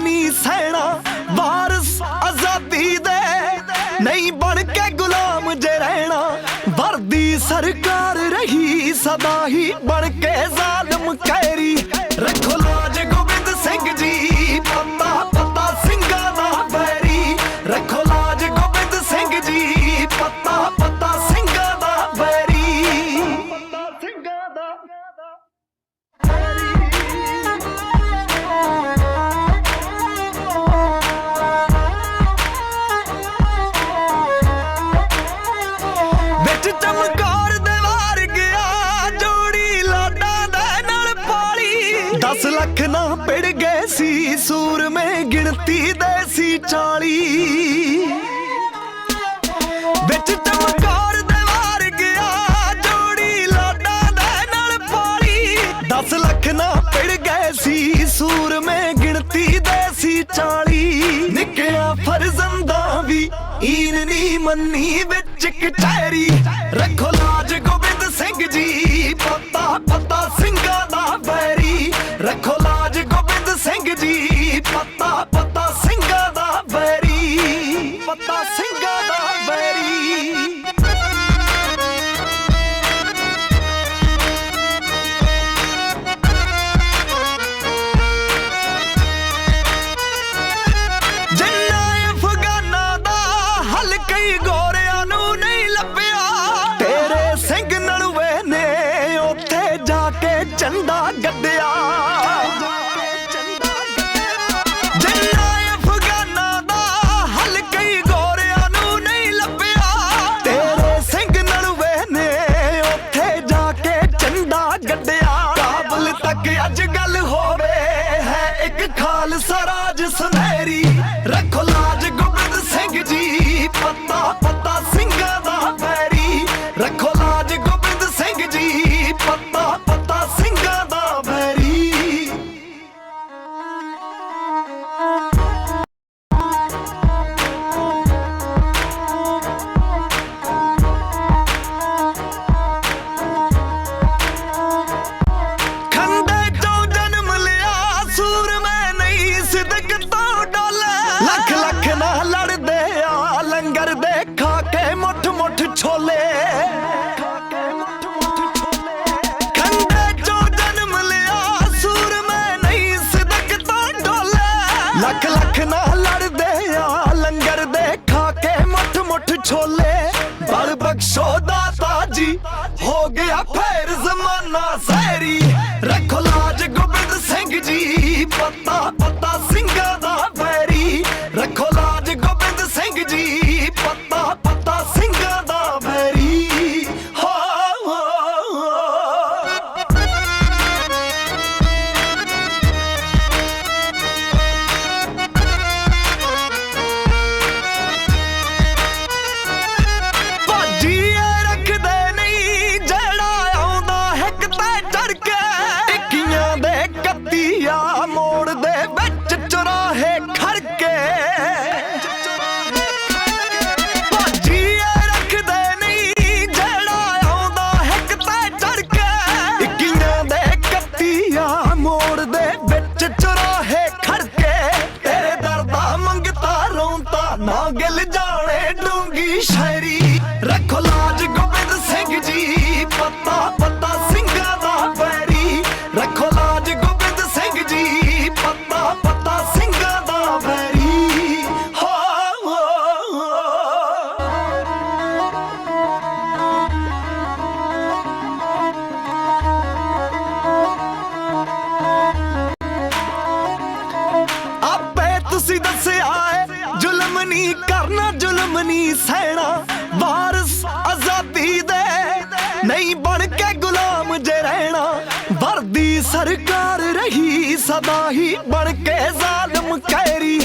ਨਹੀਂ ਸਹਿਣਾ ਵਾਰਿਸ ਆਜ਼ਾਦੀ ਦੇ। ਨਹੀਂ ਬਣ ਕੇ ਗੁਲਾਮ ਜੇ ਰਹਿਣਾ, ਵਰਦੀ ਸਰਕਾਰ ਰਹੀ, ਸਦਾ ਹੀ ਬਣ ਕੇ ਜ਼ਾਲਮ ਖੈਰੀ। ਲੱਖ ਨਾ ਪੜ ਗਏ ਸੀ, ਸੂਰਮੇ ਗਿਣਤੀ ਦੇ ਸੀ 40 ਵਿੱਚ ਚਮਕਾਰ ਦੇ ਵਾਰ ਗਿਆ, ਜੋੜੀ ਲਾਡਾ ਦੇ ਨਾਲ ਪਾਲੀ। 10 ਲੱਖ ਨਾ ਪੜ ਗਏ ਸੀ, ਸੂਰਮੇ ਗਿਣਤੀ ਦੇ ਸੀ 40 ਨਿਕਲਿਆ ਫਰਜ਼ੰਦਾ ਵੀ ਈਨ ਨਹੀਂ ਮੰਨੀ ਵਿੱਚ ਕਟਹਿਰੀ ਰੱਖੋ Hey, God. ਰੱਖੋ ਲਾਜ ਗੋਬਿੰਦ ਸਿੰਘ ਜੀ ਪਤਾ रखो ਜ਼ੁਲਮ ਕਰਨਾ, ਜ਼ੁਲਮ ਨਹੀਂ ਸਹਿਣਾ। ਵਾਰਿਸ ਆਜ਼ਾਦੀ ਦੇ ਨਹੀਂ ਬਣ ਕੇ ਗੁਲਾਮ ਜੇ ਰਹਿਣਾ। ਵਰਦੀ ਸਰਕਾਰ ਰਹੀ, ਸਦਾ ਹੀ ਬਣ ਕੇ ਜ਼ਾਲਮ ਕਹਿਰੀ